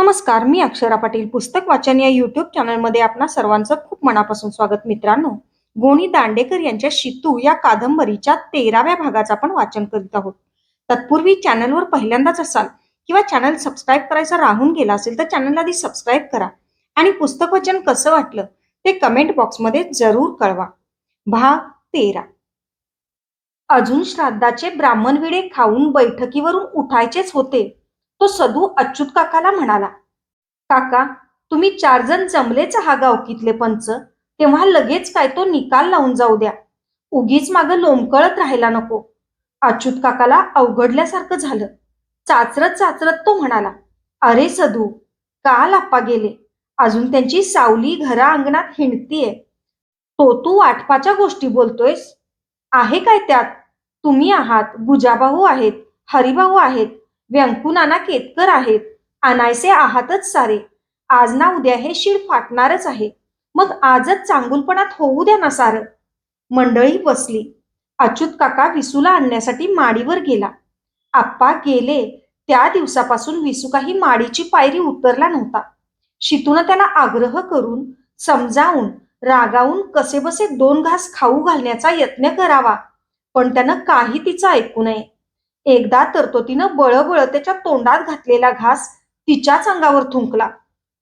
नमस्कार मी अक्षरा पाटील पुस्तक वाचन या युट्यूब चॅनलमध्ये आपणा सर्वांचं खूप मनापासून स्वागत मित्रांनो. गोणी दांडेकर यांच्या शितू या कादंबरीच्या तेराव्या भागाचं आपण वाचन करीत आहोत. तत्पूर्वी चॅनलवर पहिल्यांदाच असाल किंवा चॅनल सबस्क्राईब करायचा राहून गेला असेल तर चॅनलला आधी सबस्क्राईब करा. आणि पुस्तक वाचन कसं वाटलं ते कमेंट बॉक्समध्ये जरूर कळवा. भाग तेरा. अजून श्राद्धाचे ब्राह्मण विडे खाऊन बैठकीवरून उठायचेच होते. तो सदू अच्युत काकाला म्हणाला काका तुम्ही चार जण जमलेच हा गावकीतले पंच तेव्हा लगेच काय तो निकाल लावून जाऊ द्या. उगीच माग लोंबकळत राहायला नको. अच्युत काकाला अवघडल्यासारखं झालं. चाचरत चाचरत तो म्हणाला अरे सदू काल आप्पा गेले? अजून त्यांची सावली घरा अंगणात हिंडतीये. तो तू वाटपाच्या गोष्टी बोलतोयस? आहे काय त्यात? तुम्ही आहात गुजाभाऊ आहेत हरिभाऊ आहेत व्यंकुनाना केतकर आहेत. आणायचे आहातच सारे. आज ना उद्या हे शिड फाटणारच आहे. मग आजच चांगुलपणात होऊ द्या ना सारं. मंडळी बसली. अच्युत काका विसूला आणण्यासाठी माडीवर गेला. आप्पा गेले. त्या दिवसापासून विसू काही माडीची पायरी उतरला नव्हता. शितून त्याला आग्रह करून समजावून रागावून कसेबसे दोन घास खाऊ घालण्याचा यत्न करावा. पण त्यानं काही तिचं ऐकू नये. एकदा तर तो तिनं बळबळ त्याच्या तोंडात घातलेला घास तिच्याच अंगावर थुंकला.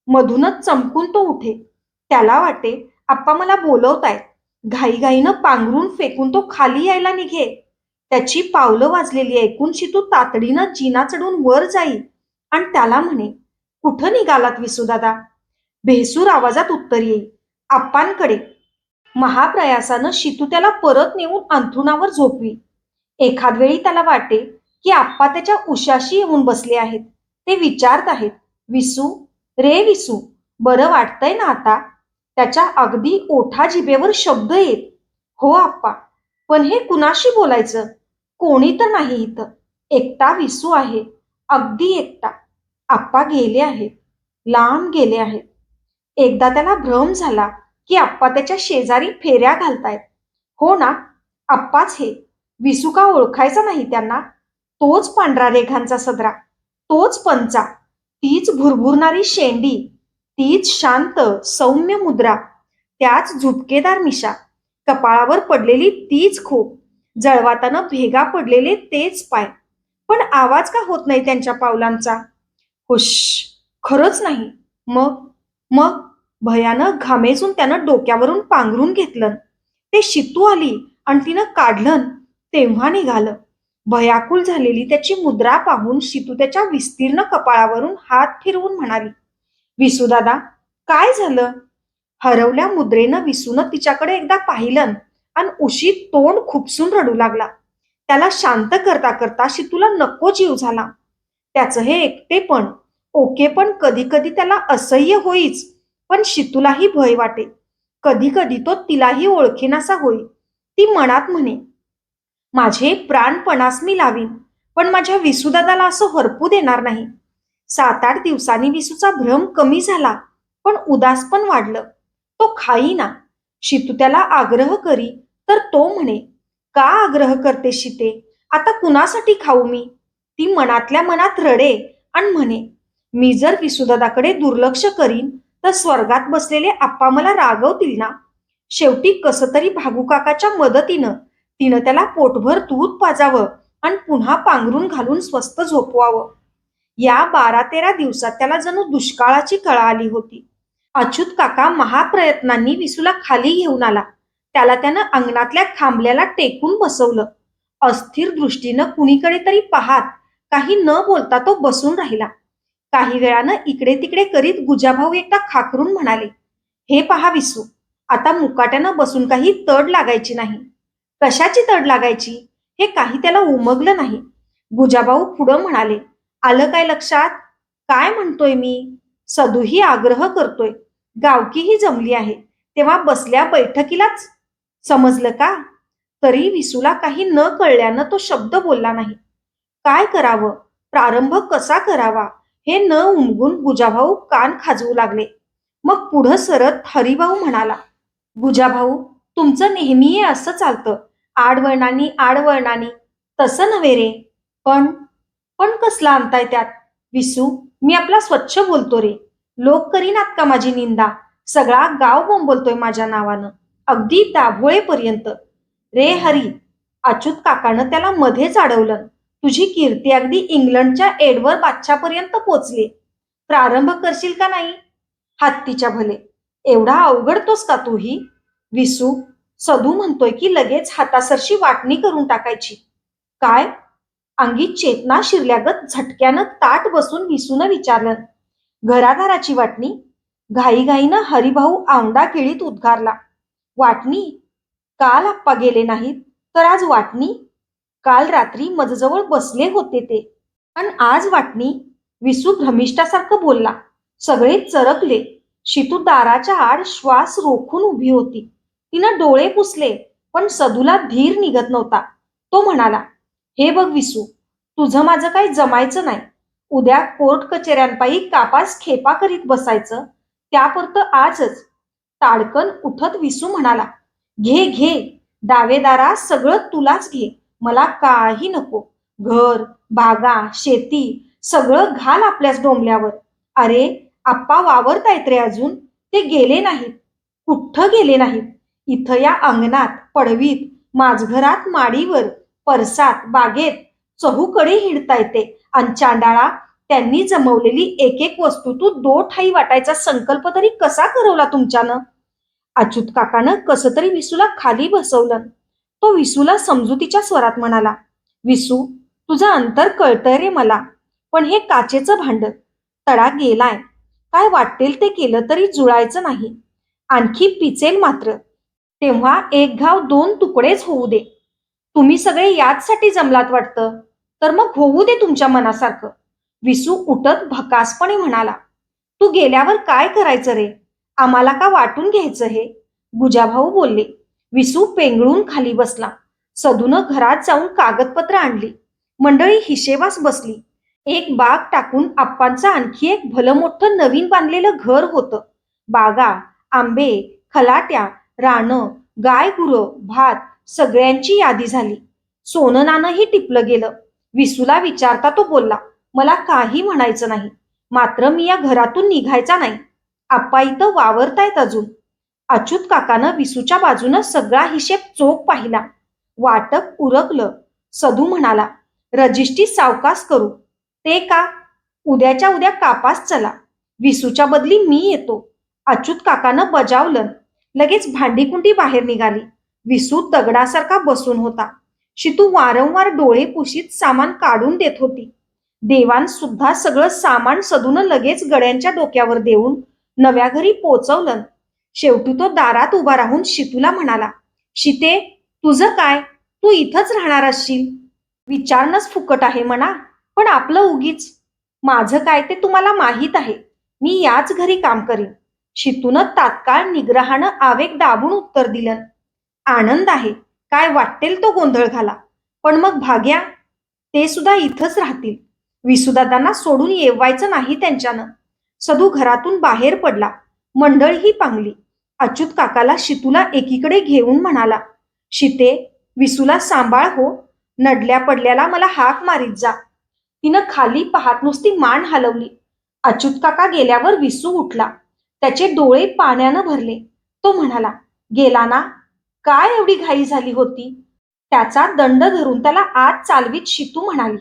मधूनच चमकून तो उठे. त्याला वाटे आप्पा मला बोलवतायत. घाईघाईनं पांघरून फेकून तो खाली यायला निघे. त्याची पावलं वाजलेली ऐकून शितू तातडीनं जिना चढून वर जाई. आणि त्याला म्हणे कुठं निघालात विसूदादा? भेसूर आवाजात उत्तर येई. आप्पांकडे. महाप्रयासानं शितू त्याला परत नेऊन अंथरुणावर झोपवी. एखाद वेळी त्याला वाटे की आप्पा त्याच्या उशाशी येऊन बसले आहेत. ते विचारत आहेत विसू रे विसू बरं वाटतंय ना आता? त्याच्या अगदी ओठा जिभेवर शब्द येत. हो आप्पा पण हे कुणाशी बोलायचं? कोणी तर नाही इथं. एकटा विसू आहे. अगदी एकटा. आप्पा गेले आहेत. लांब गेले आहेत. एकदा त्याला भ्रम झाला की आप्पा त्याच्या शेजारी फेऱ्या घालतायत. हो ना? आप्पाच हे. विसुका ओळखायचा नाही त्यांना. तोच पांढरा रेघांचा सदरा तोच पंचा तीच भुरभुरणारी शेंडी तीच शांत सौम्य मुद्रा त्याच झुपकेदार मिशा. कपाळावर पडलेली तीच खोप जळवातानं भेगा पडलेले तेच पाय. पण आवाज का होत नाही त्यांच्या पावलांचा? हुश खरंच नाही. मग मग भयानं घामेजून त्यानं डोक्यावरून पांघरून घेतलं. ते शितू आली आणि तिनं काढलं. तेव्हा निघालं. भयाकुल झालेली त्याची मुद्रा पाहून शितू त्याच्या विस्तीर्ण कपाळावरून हात फिरवून म्हणाली विसूदादा काय झालं? हरवल्या मुद्रेनं विसून तिच्याकडे एकदा पाहिलं आणि उशी तोंड खुपसून रडू लागला. त्याला शांत करता करता शितूला नको जीव झाला. त्याचं हे एकटेपण ओकेपण कधी कधी त्याला असह्य होईच पण शितूलाही भय वाटे. कधी कधी तो तिलाही ओळखेनासा होई. ती मनात म्हणे माझे प्राणपणास मी लावीन पण माझ्या विसूदादाला असं हरपू देणार नाही. सात आठ दिवसांनी विसूचा भ्रम कमी झाला पण उदास पण वाढलं. तो खाईना. शितू त्याला आग्रह करी तर तो म्हणे का आग्रह करते शिते? आता कुणासाठी खाऊ मी? ती मनातल्या मनात रडे आणि म्हणे मी जर विसुदादाकडे दुर्लक्ष करीन तर स्वर्गात बसलेले आप्पा मला रागवतील ना? शेवटी कसं तरी भागू काकाच्या मदतीनं तिनं त्याला पोटभर दूध पाजावं आणि पुन्हा पांघरून घालून स्वस्त झोपवावं. या बारा तेरा दिवसात त्याला जणू दुष्काळाची कळा आली होती. अच्युत काका महाप्रयत्नांनी विसूला खाली घेऊन आला. त्याला त्यानं अंगणातल्या खांबल्याला टेकून बसवलं. अस्थिर दृष्टीनं कुणीकडे तरी पाहात काही न बोलता तो बसून राहिला. काही वेळानं इकडे तिकडे करीत गुजाभाऊ एकदा खाकरून म्हणाले हे पहा विसू आता मुकाट्यानं बसून काही तड लागायची नाही. कशाची तड लागायची? हे काही त्याला उमगलं नाही. गुजाभाऊ पुढं म्हणाले आलं काय लक्षात? काय म्हणतोय मी? सदूही आग्रह करतोय. गावकीही जमली आहे. तेव्हा बसल्या बैठकीलाच. समजलं का? तरी विसूला काही न कळल्यानं तो शब्द बोलला नाही. काय करावं? प्रारंभ कसा करावा? हे न उमगून गुजाभाऊ कान खाजवू लागले. मग पुढं सरत हरिभाऊ म्हणाला गुजाभाऊ तुमचं नेहमी असं चालतं. आडवळणानी आडवळणानी. तसं नव्हे रे. पण पण कसला आणताय त्यात? विसू मी आपला स्वच्छ बोलतो रे. लोक करीनात का माझी निंदा? सगळा गाव बोंबलतोय माझ्या नावानं. अगदी दाभोळेपर्यंत. रे हरी अच्युत काकानं त्याला मध्येच अडवलं. तुझी कीर्ती अगदी इंग्लंडच्या एडवर बादशापर्यंत पोचली. प्रारंभ करशील का नाही? हत्तीच्या भले. एवढा अवघडतोस का तूही? विसू सधू म्हणतोय की लगेच हातासरशी वाटणी करून टाकायची. काय? अंगी चेतना शिरल्यागत झटक्यानं ताट बसून विसून विचारलं. घरादाराची वाटणी? घाईघाईनं हरिभाऊ आवंडा केळीत उद्गारला. वाटणी? काल आप्पा गेले नाहीत तर आज वाटणी? काल रात्री मजजवळ बसले होते ते. पण आज वाटणी? विसू भ्रमिष्ठासारखं बोलला. सगळे चरकले. शितू दाराच्या आड श्वास रोखून उभी होती. तिनं डोळे पुसले पण सदूला धीर निघत नव्हता. तो म्हणाला हे बघ विसू तुझं माझं काही जमायचं नाही. उद्या कोर्ट कचेऱ्यांपायी कापास खेपा करीत बसायचं त्यापुरतं आजच. ताडकन उठत विसू म्हणाला घे घे दावेदारा सगळं तुलाच घे मला काही नको. घर बागा शेती सगळं घाल आपल्याच डोंबल्यावर. अरे आप्पा वावरतायत रे अजून ते गेले नाहीत. कुठं गेले नाहीत? इथं या अंगणात पडवीत माझघरात माडीवर परसात बागेत चहूकडे हिंडता येते. आणि चांडाळा त्यांनी जमवलेली एक एक वस्तू तू दो ठाई वाटायचा संकल्प तरी कसा करवला तुमच्यानं? अच्युत काकानं कसं तरी विसूला खाली बसवलं. तो विसूला समजुतीच्या स्वरात म्हणाला विसू तुझं अंतर कळतंय रे मला पण हे काचेचं भांड. तडा गेलाय. काय वाटेल ते केलं तरी जुळायचं नाही. आणखी पिचेल मात्र. तेव्हा एक घाव दोन तुकडेच होऊ दे. तुम्ही सगळे याचसाठी जमलात वाटतं. तर मग होऊ दे तुमच्या मनासारखं. विसू उठत भकासपणे म्हणाला तू गेल्यावर काय करायचं रे? आम्हाला का वाटून घ्यायचं हे? गुजाभाऊ बोलले. विसू पेंगळून खाली बसला. सदून घरात जाऊन कागदपत्र आणली. मंडळी हिशेबास बसली. एक बाग टाकून आप्पांचं आणखी एक भलं मोठं नवीन बांधलेलं घर होतं. बागा आंबे खलाट्या रानं गाय गुरं भात सगळ्यांची यादी झाली. सोननानंही टिपलं गेलं. विसूला विचारता तो बोलला मला काही म्हणायचं नाही. मात्र मी या घरातून निघायचा नाही. आप्पा इथं वावरतायत अजून. अच्युत काकानं विसूच्या बाजूनं सगळा हिशेब चोख पाहिला. वाटप उरकलं. सधू म्हणाला रजिस्ट्री सावकास करू. ते का? उद्याच्या उद्या कापास चला. विसूच्या बदली मी येतो. अच्युत काकानं बजावलं. लगेच भांडीकुंडी बाहेर निघाली. विसू दगडासारखा बसून होता. शितू वारंवार डोळे पुशीत सामान काढून देत होती. देवान सुद्धा सगळं सामान सदून लगेच गड्यांच्या डोक्यावर देऊन नव्या घरी पोचवलं. शेवटी तो दारात उभा राहून शितूला म्हणाला शिते तुझं काय? तू इथंच राहणार असशील. विचारणंच फुकट आहे म्हणा पण आपलं उगीच. माझं काय ते तुम्हाला माहीत आहे. मी याच घरी काम करीन. शितूनं तात्काळ निग्रहानं आवेग दाबून उत्तर दिलं. आनंद आहे. काय वाटेल तो गोंधळ घाला. पण मग भाग्या ते सुद्धा इथंच राहतील. विसुदादांना सोडून येवायचं नाही त्यांच्यानं. सदू घरातून बाहेर पडला. मंडळही पांगली. अच्युत काकाला शितूला एकीकडे घेऊन म्हणाला शिते विसूला सांभाळ हो. नडल्या पडल्याला मला हाक मारीत जा. तिनं खाली पाहत नुसती मान हलवली. अच्युत काका गेल्यावर विसू उठला. त्याचे डोळे पाण्यानं भरले. तो म्हणाला गेला ना? काय एवढी घाई झाली होती? त्याचा दंड धरून त्याला आत चालवीत शितू म्हणाली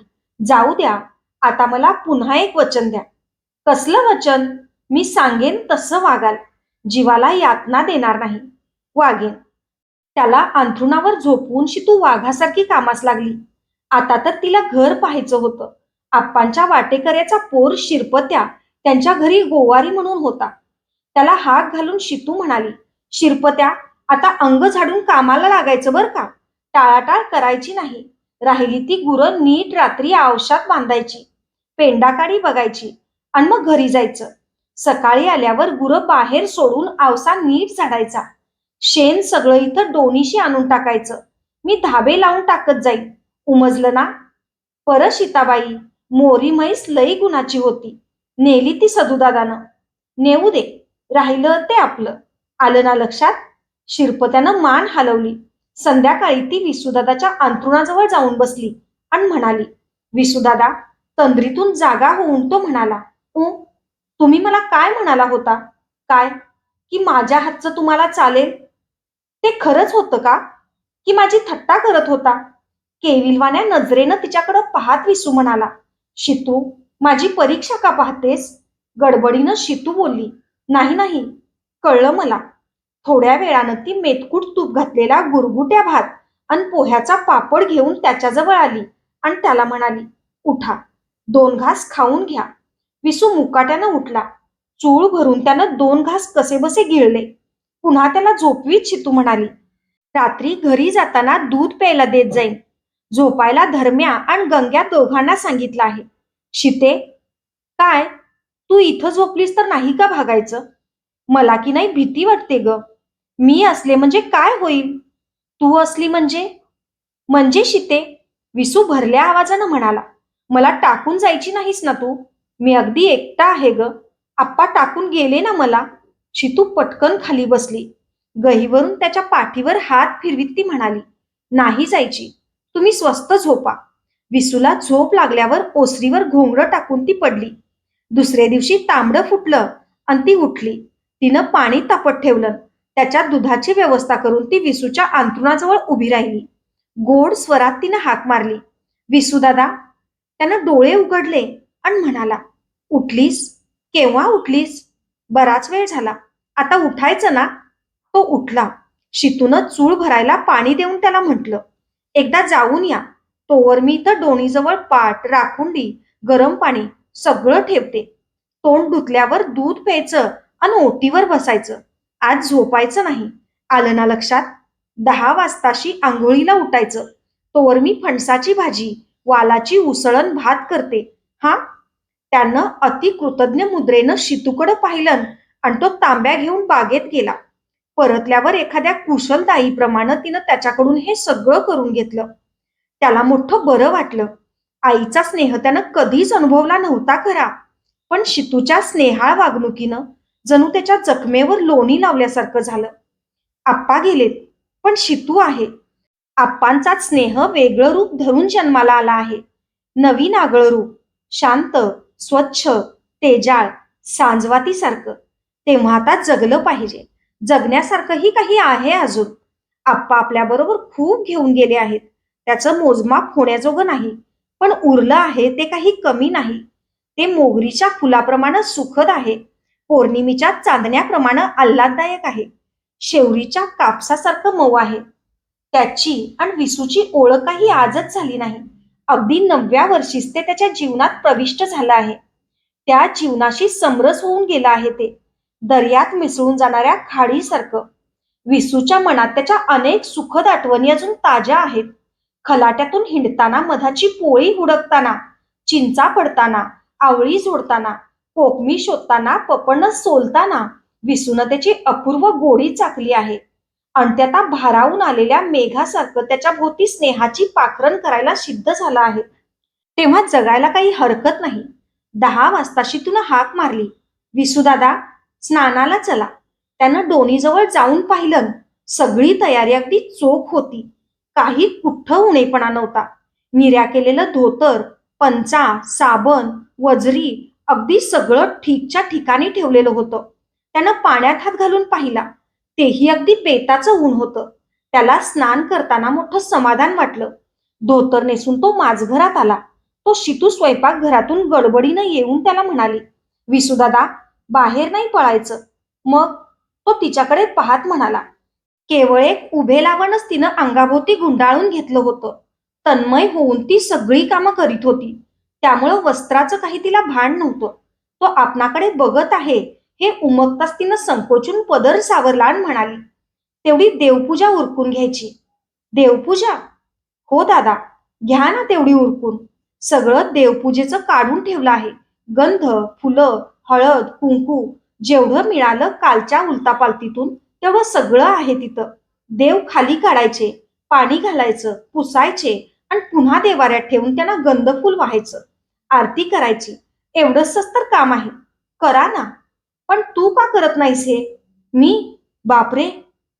जाऊ द्या आता मला पुन्हा एक वचन द्या. कसलं वचन? मी सांगेन तसं वागाल. जीवाला यातना देणार नाही. वागेन. त्याला अंथरुणावर झोपवून शितू वाघासारखी कामास लागली. आता तर तिला घर पाहायचं होतं. आप्पांच्या वाटेकऱ्याचा पोर शिरपत्या त्यांच्या घरी गोवारी म्हणून होता. त्याला हाक घालून शितू म्हणाली शिरपत्या आता अंग झाडून कामाला लागायचं बर का? टाळाटाळ करायची नाही. राहिली ती गुरं नीट रात्री आवशात बांधायची. पेंडाकाडी बघायची आणि मग घरी जायचं. सकाळी आल्यावर गुरं बाहेर सोडून आवसा नीट झाडायचा. शेण सगळं इथं डोनीशी आणून टाकायचं. मी धाबे लावून टाकत जाईल उमजलं ना? परत सीताबाई मोरी म्हैस लई गुणाची होती. नेली ती सदुदादानं. नेऊ दे. राहिलं ते आपलं. आलं ना लक्षात? शिरपत्यानं मान हलवली. संध्याकाळी ती विसुदादाच्या अंथरुणाजवळ जाऊन बसली आणि म्हणाली विसुदादा तंद्रीतून जागा होऊन तो म्हणाला ओ तुम्ही मला काय म्हणाला होता? काय? की माझ्या हातचं तुम्हाला चालेल? ते खरंच होतं का? की माझी थट्टा करत होता? केविलवाण्या नजरेनं तिच्याकडं पाहत विसू म्हणाला शितू माझी परीक्षा का पाहतेस? गडबडीनं शितू बोलली नाही नाही. कळलं मला. थोड्या वेळानं ती मेतकूट तूप घातलेला गुरगुट्या भात आणि पोह्याचा पापड घेऊन त्याच्याजवळ आली आणि त्याला म्हणाली उठा दोन घास खाऊन घ्या. विसू मुकाट्यानं उठला. चूळ भरून त्यानं दोन घास कसेबसे गिळले. पुन्हा त्याला झोपवीत शितू म्हणाली रात्री घरी जाताना दूध प्यायला देत जाईन. झोपायला धर्म्या आणि गंग्या दोघांना सांगितलं आहे. शिते. काय? तू इथं झोपलीस तर नाही का भागायचं? मला की नाही भीती वाटते ग. मी असले म्हणजे काय होईल? तू असली म्हणजे? म्हणजे शिते. विसू भरल्या आवाजानं म्हणाला. मला टाकून जायची नाहीस ना तू? मी अगदी एकटा आहे ग. आप्पा टाकून गेले ना मला? शितू पटकन खाली बसली. गहीवरून त्याच्या पाठीवर हात फिरवीत ती म्हणाली नाही जायची. तुम्ही स्वस्त झोपा. विसूला झोप लागल्यावर ओसरीवर घोंगडं टाकून ती पडली. दुसऱ्या दिवशी तांबडं फुटलं आणि ती उठली. तिनं पाणी तापत ठेवलं. त्याच्यात दुधाची व्यवस्था करून ती विसूच्या अंथरुणाजवळ उभी राहिली. गोड स्वरात तिनं हाक मारली. विसूदादा त्यानं डोळे उघडले आणि म्हणाला उठलीस? केव्हा उठलीस? बराच वेळ झाला. आता उठायचं ना? तो उठला. शितूनं चूळ भरायला पाणी देऊन त्याला म्हटलं एकदा जाऊन या. तोवर मी इथं डोणीजवळ पाट राखुंडी गरम पाणी. सगळं ठेवते. तोंड धुतल्यावर दूध प्यायचं आणि ओटीवर बसायचं. आज झोपायचं नाही. आलं ना लक्षात? दहा वाजताशी आंघोळीला उठायचं. तोवर मी फणसाची भाजी वालाची उसळण भात करते. हा? त्यानं अति कृतज्ञ मुद्रेनं शितूकडं पाहिलं आणि तो तांब्या घेऊन बागेत गेला. परतल्यावर एखाद्या कुशलदाईप्रमाणे तिनं त्याच्याकडून हे सगळं करून घेतलं. त्याला मोठं बरं वाटलं. आईचा स्नेह त्यानं कधीच अनुभवला नव्हता खरा. पण शितूच्या स्नेहाळ वागणुकीनं जणू त्याच्या जखमेवर लोणी लावल्यासारखं झालं. आप्पा गेलेत पण शितू आहे. आप्पांचाच स्नेह वेगळं रूप धरून जन्माला आला आहे. नवीन आगळं रूप शांत स्वच्छ तेजाळ सांजवातीसारखं. तेव्हा आता जगलं पाहिजे. जगण्यासारखंही काही आहे अजून. आप्पा आपल्याबरोबर खूप घेऊन गेले आहेत. त्याचं मोजमाप होण्याजोगं नाही. पण उरलं आहे ते काही कमी नाही. ते मोगरीच्या फुलाप्रमाणे सुखद आहे. पौर्णिमेच्या चांदण्याप्रमाणे आल्हाददायक आहे. शेवरीच्या कापसासारखं मऊ आहे. त्याची आणि विसूची ओळखही आजच झाली नाही. अगदी नवव्या वर्षीच ते त्याच्या जीवनात प्रविष्ट झालं आहे. त्या जीवनाशी समरस होऊन गेलं आहे ते. दर्यात मिसळून जाणाऱ्या खाडीसारखं. विसूच्या मनात त्याच्या अनेक सुखद आठवणी अजून ताज्या आहेत. खलाट्यातून हिंडताना मधाची पोळी हुडकताना चिंचा पडताना आवळी जोडताना कोकमी शोधताना पपन सोलताना विसून त्याची अपूर्व गोडी चाकली आहे. आणि भारावून आलेल्या मेघासारखं त्याच्या भोवती स्नेहाची पाखरण करायला सिद्ध झाला आहे. तेव्हा जगायला काही हरकत नाही. दहा वाजताशी तुला हाक मारली. विसुदादा स्नानाला चला. त्यानं डोनीजवळ जाऊन पाहिलं. सगळी तयारी अगदी चोख होती. काही कुठं उणेपणा नव्हता. निर्या केलेलं धोतर पंचा साबण वजरी अगदी सगळं ठीकच्या ठिकाणी ठेवलेलं होतं. त्यानं पाण्यात हात घालून पाहिला. तेही अगदी बेताचं ऊन होतं. त्याला स्नान करताना मोठं समाधान वाटलं. धोतर नेसून तो माझघरात आला. तो शितू स्वयंपाक घरातून गडबडीनं येऊन त्याला म्हणाली विसुदादा बाहेर नाही पळायचं. मग तो तिच्याकडे पाहत म्हणाला केवळ एक उभे लावणच तिनं अंगाभोवती गुंडाळून घेतलं होतं. तन्मय होऊन ती सगळी कामं करीत होती. त्यामुळं वस्त्राचं काही तिला भान नव्हतं. तो आपणाकडे बघत आहे हे उमगताच तिनं संकोचून पदर सावरला आणि म्हणाली. तेवढी देवपूजा उरकून घ्यायची. देवपूजा? हो दादा घ्या ना तेवढी उरकून. सगळं देवपूजेचं काढून ठेवलं आहे. गंध फुलं हळद कुंकू जेवढं मिळालं कालच्या उलतापालतीतून तेव्हा सगळं आहे तिथं. देव खाली काढायचे पाणी घालायचं पुसायचे आणि पुन्हा देवाऱ्यात ठेवून त्यांना गंधफूल व्हायचं. आरती करायची. एवढंच तर काम आहे. करा ना. पण तू का करत नाहीस हे? मी? बापरे!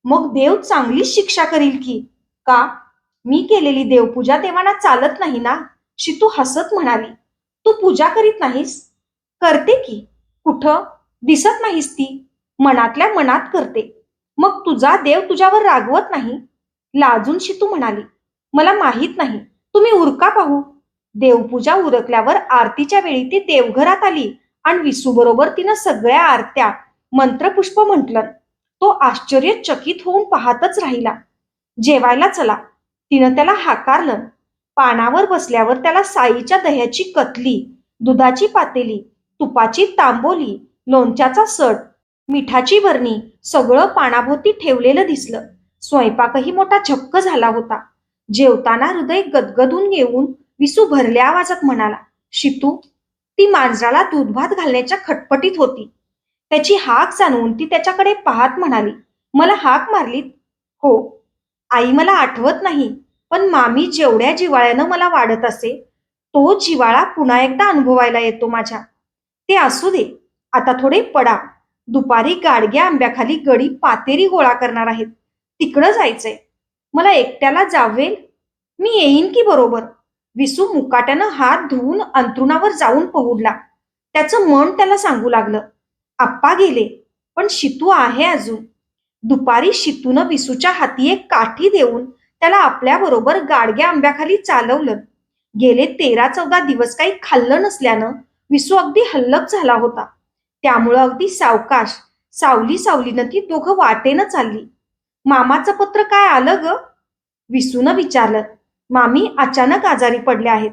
मग देव चांगलीच शिक्षा करील की? का? मी केलेली देवपूजा देवाना चालत नाही ना? शितू हसत म्हणाली. तू पूजा करीत नाहीस? करते की. कुठं? दिसत नाहीस ती. मनातल्या मनात करते. मग तुझा देव तुझ्यावर रागवत नाही. लाजून शितू म्हणाली मला माहीत नाही तुम्ही उरका पाहू. देवपूजा उरकल्यावर आरतीच्या वेळी ती देवघरात आली आणि विसूबरोबर तिनं सगळ्या आरत्या मंत्रपुष्प म्हटलं. तो आश्चर्यचकित होऊन पाहतच राहिला. जेवायला चला. तिनं त्याला हाकारलं. पानावर बसल्यावर त्याला साईच्या दह्याची कतली दुधाची पातेली तुपाची तांबोली लोणच्याचा सट मिठाची बरणी सगळं पानाभोवती ठेवलेलं दिसलं. स्वयंपाकही मोठा झक्क झाला होता. जेवताना हृदय गदगदून येऊन विसू भरल्या आवाजात म्हणाला शितू ती मांजराला दूध भात घालण्याच्या खटपटीत होती. त्याची हाक जाणवून ती त्याच्याकडे पाहत म्हणाली मला हाक मारलीत? हो. आई मला आठवत नाही पण मामी जेवढ्या जिवाळ्यानं मला वाढत असे तो जिवाळा पुन्हा एकदा अनुभवायला येतो माझ्या. ते असू दे आता थोडे पडा. दुपारी गाडग्या आंब्याखाली गडी पातेरी गोळा करणार आहेत. तिकडं जायचंय. मला एकट्याला जावेल? मी येईन की बरोबर? विसू मुकाट्यानं हात धुवून अंथरुणावर जाऊन पहुडला. त्याचं मन त्याला सांगू लागलं. आप्पा गेले पण शितू आहे अजून. दुपारी शितूनं विसूच्या हाती एक काठी देऊन त्याला आपल्याबरोबर गाडग्या आंब्याखाली चालवलं. गेले तेरा चौदा दिवस काही खाल्लं नसल्यानं विसू अगदी हल्लक झाला होता. त्यामुळं अगदी सावकाश सावली सावलीनं ती दोघं वाटेनं चालली मामाचं पत्र काय आलं ग? विसूनं विचारलं. मामी अचानक आजारी पडले आहेत.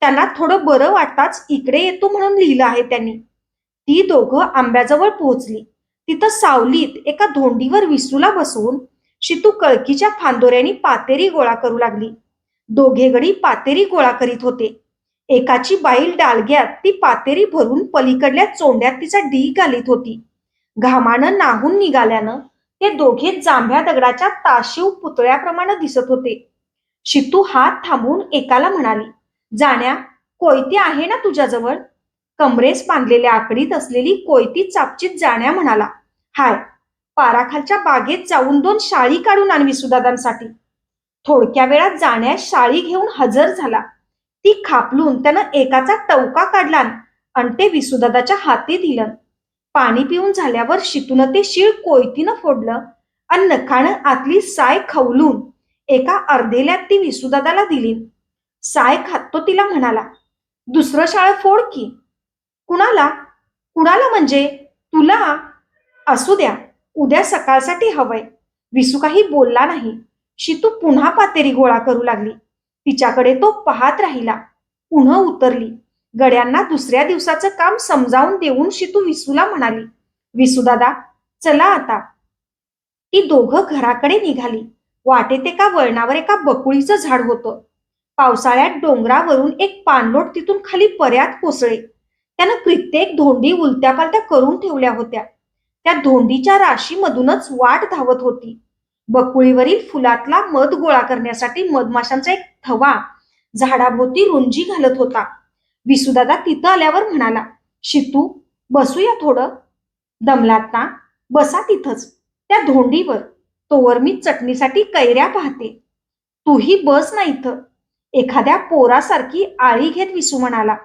त्यांना थोडं बरं वाटताच इकडे येतो म्हणून लिहिलं आहे त्यांनी. ती दोघं आंब्याजवळ पोहोचली. तिथं सावलीत एका धोंडीवर विसूला बसवून शितू कळकीच्या फांदोऱ्यानी पातेरी गोळा करू लागली. दोघे गडी पातेरी गोळा करीत होते. एकाची बाईल डालग्यात ती पातेरी भरून पलीकडल्या चोंड्यात तिचा डी घालीत होती. घामानं नाहून निघाल्यानं ते दोघे जांभ्या दगडाच्या ताशीव पुतळ्याप्रमाणे दिसत होते. शितू हात थांबून एकाला म्हणाली जाण्या कोयती आहे ना तुझ्याजवळ कमरेस बांधलेल्या आकडीत असलेली कोयती चापचीत जाण्या म्हणाला हाय पाराखालच्या बागेत जाऊन दोन शाळी काढून आणवी सुदादांसाठी. थोडक्या वेळात जाण्यास शाळी घेऊन हजर झाला. ती खापलून त्यानं एकाचा टवका काढला आणि ते विसुदादाच्या हाती दिलं. पाणी पिऊन झाल्यावर शितून ते शिळ कोयतीनं फोडलं आणि नखानं आतली साय खवलून एका अर्धेल्यात ती विसुदादाला दिली. साय खातो तिला म्हणाला दुसरं शाळ फोड की. कुणाला? कुणाला म्हणजे? तुला? असू द्या उद्या सकाळसाठी हवंय. विसू काही बोलला नाही. शितू पुन्हा पातेरी गोळा करू लागली. तिच्याकडे तो पाहत राहिला. पुन्हा उतरली. गड्यांना दुसऱ्या दिवसाचं काम समजावून देऊन शितू विसूला म्हणाली विसूदादा चला आता. ती दोघं घराकडे निघाली. वाटेत एका वळणावर एका बकुळीचं झाड होतं. पावसाळ्यात डोंगरावरून एक पाणलोट तिथून खाली पर्यात कोसळे त्यानं कित्येक धोंडी उलत्या पालत्या करून ठेवल्या होत्या. त्या धोंडीच्या राशीमधूनच वाट धावत होती. बकुळीवरील फुलातला मध गोळा करण्यासाठी मधमाशांचा एक थवा झाडाभोवती रुंजी घालत होता. विसुदादा तिथं आल्यावर म्हणाला शितू बसूया थोडं. दमलात ना? बसा तिथंच. त्या धोंडीवर. तोवर मी चटणीसाठी कैऱ्या पाहते. तूही बस ना इथं. एखाद्या पोरासारखी आळी घेत विसू म्हणाला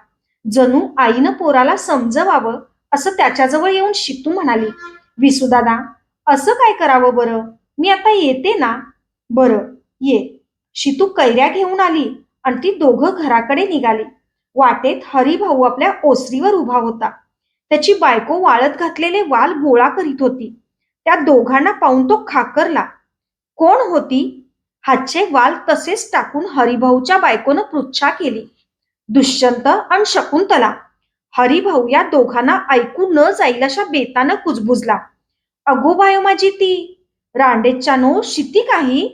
जणू आईनं पोराला समजवावं असं त्याच्याजवळ येऊन शितू म्हणाली. विसुदादा असं काय करावं बरं? मी आता येते ना? बरं ये. शितू कैऱ्या घेऊन आली आणि ती दोघं घराकडे निघाली. वाटेत हरिभाऊ आपल्या ओसरीवर उभा होता. त्याची बायको वाळत घातलेले वाल गोळा करीत होती. त्या दोघांना पाहून तो खाकरला कोण होती? हातचे वाल तसेच टाकून हरिभाऊच्या बायकोनं पृच्छा केली. दुष्यंत आणि शकुंतला. हरिभाऊ या दोघांना ऐकू न जाईल अशा बेतानं कुजबुजला. अगो बायो माझी ती रांडेच्या नो शिती काही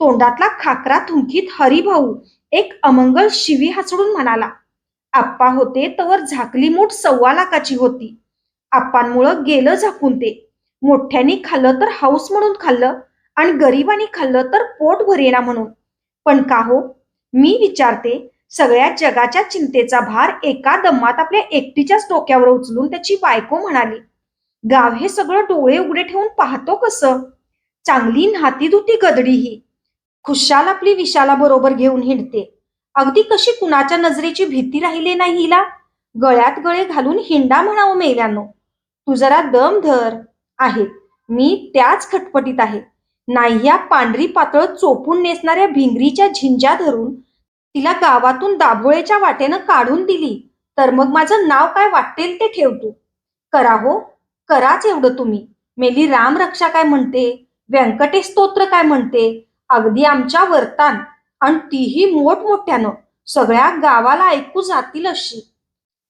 तोंडातला खाकरा थुंकीत हरिभाऊ एक अमंगल शिवी हसडून म्हणाला आप्पा होते तवर झाकली मूठ सव्वा लाखाची होती. आप्पांमुळं गेलं झाकून ते. मोठ्यानी खाल्लं तर हाऊस म्हणून खाल्लं आणि गरिबांनी खाल्लं तर पोट भरेना म्हणून. पण का हो? मी विचारते सगळ्या जगाच्या चिंतेचा भार एका दमात आपल्या एकटीच्याच डोक्यावर उचलून त्याची बायको म्हणाली. गाव हे सगळं डोळे उघडे ठेवून पाहतो कसं? चांगली नाती दुती गदडी ही खुशाल आपली विशाला बरोबर घेऊन हिंडते. अगदी कशी कुणाच्या नजरेची भीती राहिली नाही हिला? गळ्यात गळे घालून हिंडा म्हणावं मेल्यानो. तू जरा दम धर. आहे. मी त्याच खटपटीत आहे. नाही या पांढरी पातळ चोपून नेसणाऱ्या भिंगरीच्या झिंज्या धरून तिला गावातून दाभोळेच्या वाटेनं काढून दिली. तर मग माझं नाव काय वाटेल ते ठेवतो करा हो. कराच एवढं तुम्ही. मेली राम रक्षा काय म्हणते? व्यंकटेश स्तोत्र काय म्हणते? अगदी आमच्या वर्तान. आणि तीही मोठमोठ्यानं. सगळ्या गावाला ऐकू जातील अशी.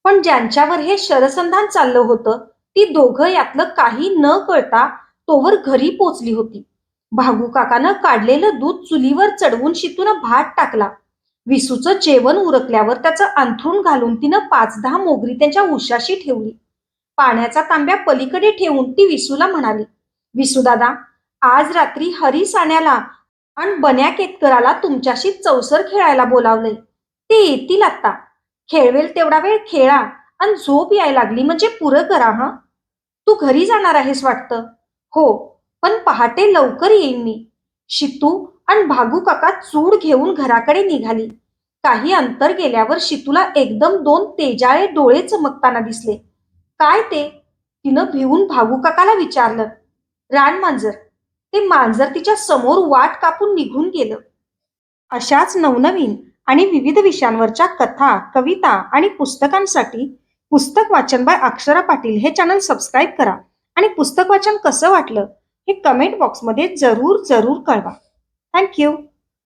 पण ज्यांच्यावर हे शरसंधान चाललं होतं ती दोघं यातलं काही न कळता तोवर घरी पोचली होती. भागू काकानं काढलेलं दूध चुलीवर चढवून शितून भात टाकला. विसूचं जेवण उरकल्यावर त्याचं अंथरूण घालून तिनं पाच दहा मोगरी त्यांच्या उशाशी ठेवली. पाण्याचा तांब्या पलीकडे ठेवून ती विसूला म्हणाली विसू दादा आज रात्री हरी साण्याला आणि बन्या केतकराला तुमच्याशी चौसर खेळायला बोलावलंय. ते येतील आता. खेळवेल तेवढा वेळ खेळा आणि झोप यायला लागली म्हणजे पुरं करा हा? तू घरी जाणार आहेस वाटतं? हो पण पहाटे लवकर येईन मी. शितू आणि भागू काका चूड घेऊन घराकडे निघाली. काही अंतर गेल्यावर शितूला एकदम दोन तेजाळे डोळे चमकताना दिसले. काय ते? तिनं भिवून भागू काकाला विचारलं. रान मांजर ते मांजर तिच्या समोर वाट कापून निघून गेलं. अशाच नवनवीन आणि विविध विषयांवरच्या कथा कविता आणि पुस्तकांसाठी पुस्तक वाचन बाय अक्षरा पाटील हे चॅनल सबस्क्राईब करा आणि पुस्तक वाचन कसं वाटलं हे कमेंट बॉक्समध्ये जरूर जरूर कळवा. थँक्यू